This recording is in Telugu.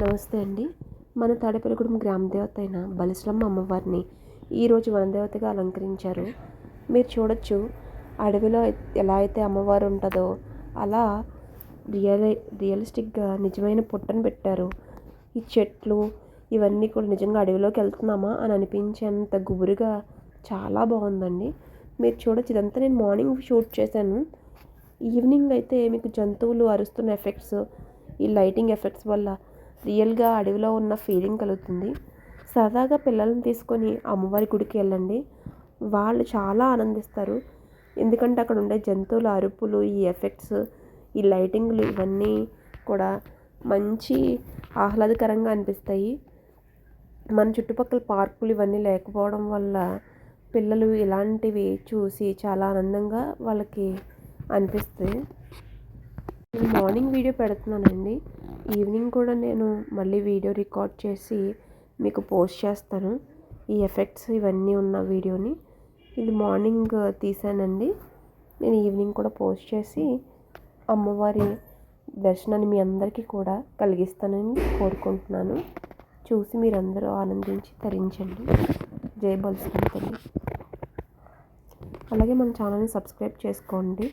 నమస్తే అండి. మన తాడేపల్లిగూడెం గ్రామ దేవత అయిన బలిస్లమ్మ అమ్మవారిని ఈరోజు వనదేవతగా అలంకరించారు. మీరు చూడొచ్చు అడవిలో ఎలా అయితే అమ్మవారు ఉంటుందో అలా రియల్ రియలిస్టిక్గా నిజమైన పుట్టను పెట్టారు. ఈ చెట్లు ఇవన్నీ కూడా నిజంగా అడవిలోకి వెళ్తున్నామా అని అనిపించేంత గుబురుగా చాలా బాగుందండి. మీరు చూడొచ్చు ఇదంతా నేను మార్నింగ్ షూట్ చేశాను. ఈవినింగ్ అయితే మీకు జంతువులు అరుస్తున్న ఎఫెక్ట్స్ ఈ లైటింగ్ ఎఫెక్ట్స్ వల్ల రియల్గా అడవిలో ఉన్న ఫీలింగ్ కలుగుతుంది. సరదాగా పిల్లల్ని తీసుకొని అమ్మవారి గుడికి వెళ్ళండి. వాళ్ళు చాలా ఆనందిస్తారు. ఎందుకంటే అక్కడ ఉండే జంతువుల అరుపులు ఈ ఎఫెక్ట్స్ ఈ లైటింగ్లు ఇవన్నీ కూడా మంచి ఆహ్లాదకరంగా అనిపిస్తాయి. మన చుట్టుపక్కల పార్కులు ఇవన్నీ లేకపోవడం వల్ల పిల్లలు ఇలాంటివి చూసి చాలా ఆనందంగా వాళ్ళకి అనిపిస్తాయి. నేను మార్నింగ్ వీడియో పెడుతున్నానండి. ఈవినింగ్ కూడా నేను మళ్ళీ వీడియో రికార్డ్ చేసి మీకు పోస్ట్ చేస్తాను. ఈ ఎఫెక్ట్స్ ఇవన్నీ ఉన్న వీడియోని. ఇది మార్నింగ్ తీసానండి. నేను ఈవినింగ్ కూడా పోస్ట్ చేసి అమ్మవారి దర్శనాన్ని మీ అందరికీ కూడా కలిగిస్తానని కోరుకుంటున్నాను. చూసి మీరందరూ ఆనందించి తరించండి. జై బలుసుకుంటుంది అలాగే మన ఛానల్ని సబ్స్క్రైబ్ చేసుకోండి.